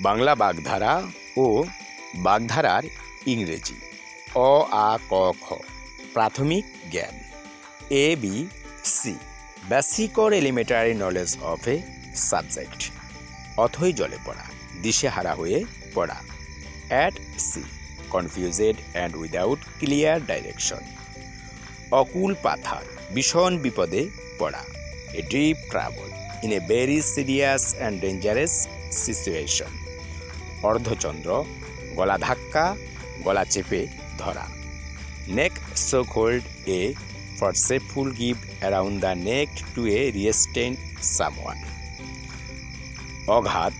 বাংলা বাগধারা ও বাগধারার ইংরেজি। অ, আ, ক, খ। প্রাথমিক জ্ঞান। A, B, C. Basic or elementary knowledge of a subject অথই জলে পড়া, দিশেহারা হয়ে পড়া। At sea confused and without clear direction অকুল পাথার, ভীষণ বিপদে পড়া। A deep travel in a very serious and dangerous situation অর্ধচন্দ্র, গলা ধাক্কা, গলা চেপে ধরা। Neck soak hold a forceful give around the neck to a resistant someone অঘাত,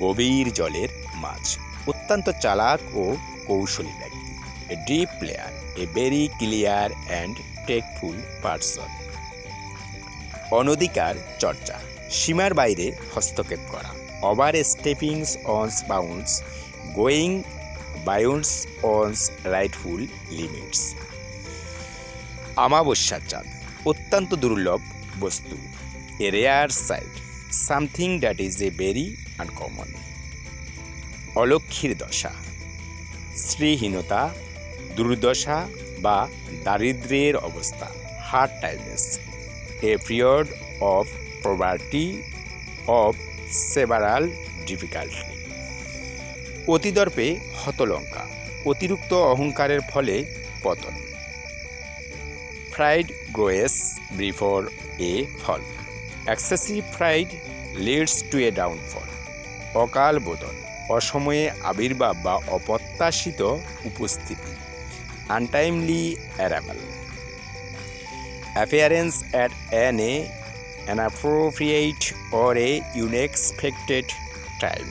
গভীর জলের মাছ। অত্যন্ত চালাক ও কৌশলী ব্যক্তি। A deep player a very clear and tactful person অনধিকার চর্চা, সীমার বাইরে হস্তক্ষেপ করা। Steppings one's bounds going bounds one's rightful limits আমাবস্যার চাঁদ, অত্যন্ত দুর্লভ বস্তু a rare side something that is a very uncommon অলক্ষীর দশা শ্রীহীনতা দুর্দশা বা দারিদ্র্যের অবস্থা hard timeness a period of poverty of several difficulty অতিদর্পে হতলঙ্কা, অতিরিক্ত অহংকারের ফলে পতন। Pride grows before a fall excessive pride leads to a downfall অকাল বোধন অসময়ে আবির্ভাব বা অপ্রত্যাশিত উপস্থিতি। Untimely arrival appearance at an a an appropriate or a unexpected time